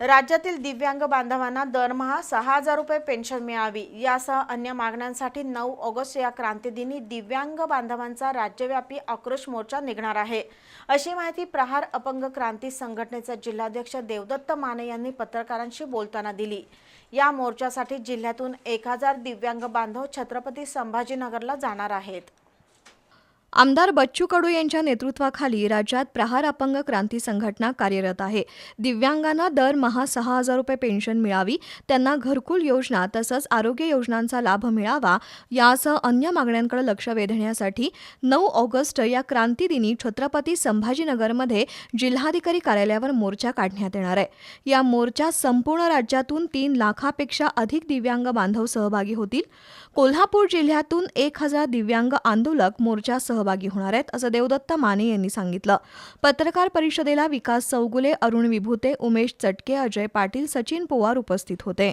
राज्यातील दिव्यांग बांधवांना दरमहा सहा हजार रुपये पेन्शन मिळावी यासह अन्य मागण्यांसाठी नऊ ऑगस्ट या क्रांतीदिनी दिव्यांग बांधवांचा राज्यव्यापी आक्रोश मोर्चा निघणार आहे. अशी माहिती प्रहार अपंग क्रांती संघटनेचे जिल्हाध्यक्ष देवदत्त माने यांनी पत्रकारांशी बोलताना दिली. या मोर्चासाठी जिल्ह्यातून एक हजार दिव्यांग बांधव छत्रपती संभाजीनगरला जाणार आहेत. आमदार बच्चू कडू यांच्या नेतृत्वाखाली राज्यात प्रहार अपंग क्रांती संघटना कार्यरत आहे. दिव्यांगांना दरमहा सहा हजार रुपये पेन्शन मिळावी त्यांना घरकुल योजना तसंच आरोग्य योजनांचा लाभ मिळावा यासह अन्य मागण्यांकडे लक्ष वेधण्यासाठी नऊ ऑगस्ट या क्रांतीदिनी छत्रपती संभाजीनगरमध्ये जिल्हाधिकारी कार्यालयावर मोर्चा काढण्यात येणार आहे. या मोर्चा संपूर्ण राज्यातून तीन लाखापेक्षा अधिक दिव्यांग बांधव सहभागी होतील. कोल्हापूर जिल्ह्यातून एक हजार दिव्यांग आंदोलक मोर्चात सहभागी होणार आहेत असं देवदत्त माने यांनी सांगितलं. पत्रकार परिषदेला विकास चौगुले अरुण विभूते उमेश चटके अजय पाटील सचिन पोवार उपस्थित होते.